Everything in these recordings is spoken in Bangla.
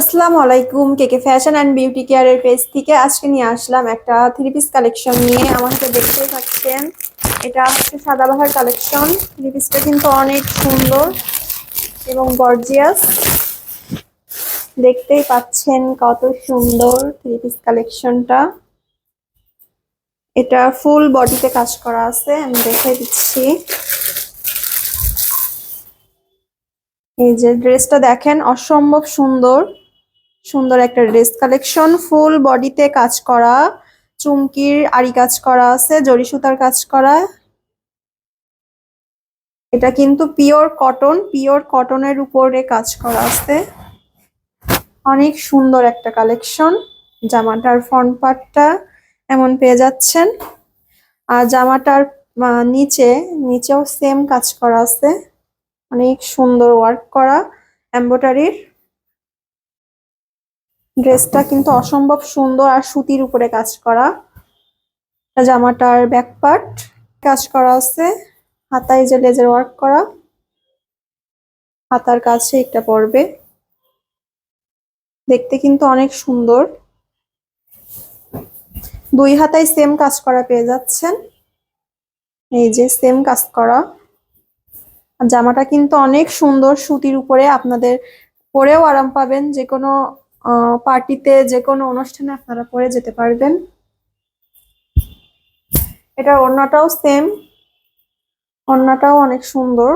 আসসালামু আলাইকুম, K K fashion and beauty কেয়ারের পেজ থেকে আজকে নিয়ে আসলাম একটা থ্রি পিস কালেকশন নিয়ে আমাকে দেখতেই পাচ্ছেন, এটা হচ্ছে সাদাবাহার কালেকশন থ্রি পিসটা কিন্তু অনেক সুন্দর এবং গর্জিয়াস দেখতেই পাচ্ছেন কত সুন্দর থ্রি পিস কালেকশনটা এটা ফুল বডিতে কাজ করা আছে, আমি দেখে দিচ্ছি। এই যে ড্রেসটা দেখেন, অসম্ভব সুন্দর। সুন্দর একটা ড্রেস কালেকশন ফুল বডিতে কাজ করা, চুমকির আড়ি কাজ করা আছে, জরি সুতার কাজ করা। এটা কিন্তু পিওর কটন পিওর কটনের উপরে কাজ করা আছে। অনেক সুন্দর একটা কালেকশন জামাটার ফ্রন্ট পার্টটা এমন পেয়ে যাচ্ছেন। আর জামাটার নিচে, নিচেও সেম কাজ করা আছে। অনেক সুন্দর ওয়ার্ক করা এমব্রয়ডারির ড্রেসটা কিন্তু অসম্ভব সুন্দর আর সুতির উপরে কাজ করা। জামাটার ব্যাক পার্ট কাজ করা আছে, হাতায় যে লেজার ওয়ার্ক করা, হাতার কাছে একটা পড়বে দেখতে কিন্তু অনেক সুন্দর। দুই হাতায় সেম কাজ করা পেয়ে যাচ্ছেন। এই যে সেম কাজ করা। জামাটা কিন্তু অনেক সুন্দর সুতির উপরে আপনাদের পরেও আরাম পাবেন যে কোনো পার্টিতে যে কোনো অনুষ্ঠানে আপনারা পরে যেতে পারবেন। এটা ওড়নাটাও সেম ওড়নাটাও অনেক সুন্দর।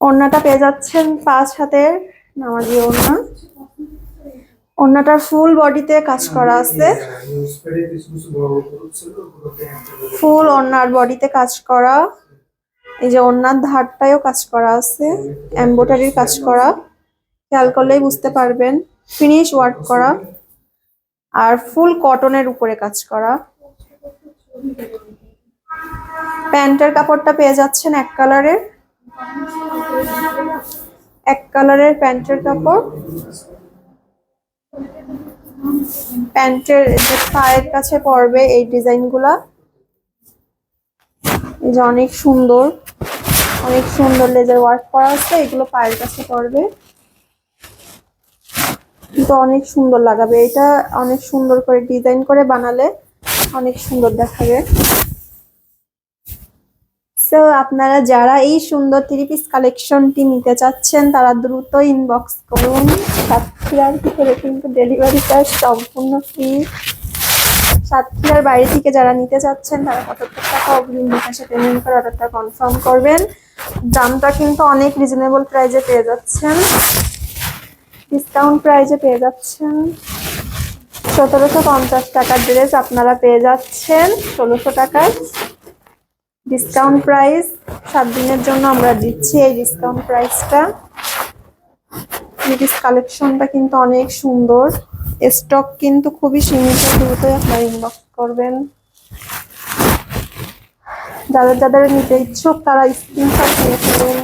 ওড়নাটা পেয়ে যাচ্ছেন পাঁচ হাতের নামাজি ওড়না। ওড়নাটার ফুল বডিতে কাজ করা আছে। ফুল ওড়নার বডিতে কাজ করা। এই যে ওড়নার ধারটায়ও কাজ করা আছে এমব্রয়ডারির কাজ করা। খেয়াল করলেই বুঝতে পারবেন। ফিনিশ ওয়ার্ক করা আর ফুল কটনের উপরে কাজ করা। প্যান্টের কাপড়টা পেয়ে যাচ্ছেন এক কালারের। এক কালারের প্যান্টের কাপড়। প্যান্টের যে পায়ের কাছে পড়বে এই ডিজাইনগুলা। যে অনেক সুন্দর। অনেক সুন্দর লেজার ওয়ার্ক করা আছে, এগুলো পায়ের কাছে করবে কিন্তু অনেক সুন্দর লাগাবে। এটা অনেক সুন্দর করে ডিজাইন করে বানালে অনেক সুন্দর দেখাবে। সো আপনারা যারা এই সুন্দর থ্রি পিস কালেকশনটি নিতে চাচ্ছেন, তারা দ্রুত ইনবক্স করুন। সাতক্ষীরার ভিতরে কিন্তু ডেলিভারি চার্জ সম্পূর্ণ ফ্রি সাতক্ষীরার বাইরে থেকে যারা নিতে চাচ্ছেন, তারা পঁচাত্তর টাকা অগ্রিম বিকাশে পেমেন্ট করে অর্ডারটা কনফার্ম করবেন। দামটা কিন্তু অনেক রিজনেবল প্রাইজে পেয়ে যাচ্ছেন। ডিসকাউন্ট প্রাইজে পেয়ে যাচ্ছেন। সতেরোশো পঞ্চাশ টাকার ড্রেস আপনারা পেয়ে যাচ্ছেন, ষোলোশো টাকায়। ডিসকাউন্ট প্রাইস সাত দিনের জন্য আমরা দিচ্ছি এই ডিসকাউন্ট প্রাইসটা কালেকশনটা কিন্তু অনেক সুন্দর। স্টক কিন্তু খুবই সীমিত, দ্রুতই আপনারা ইনবক্স করবেন। যাদের যাদের নিতে ইচ্ছুক, তারা স্ক্রিনশট নিয়ে ফেলুন।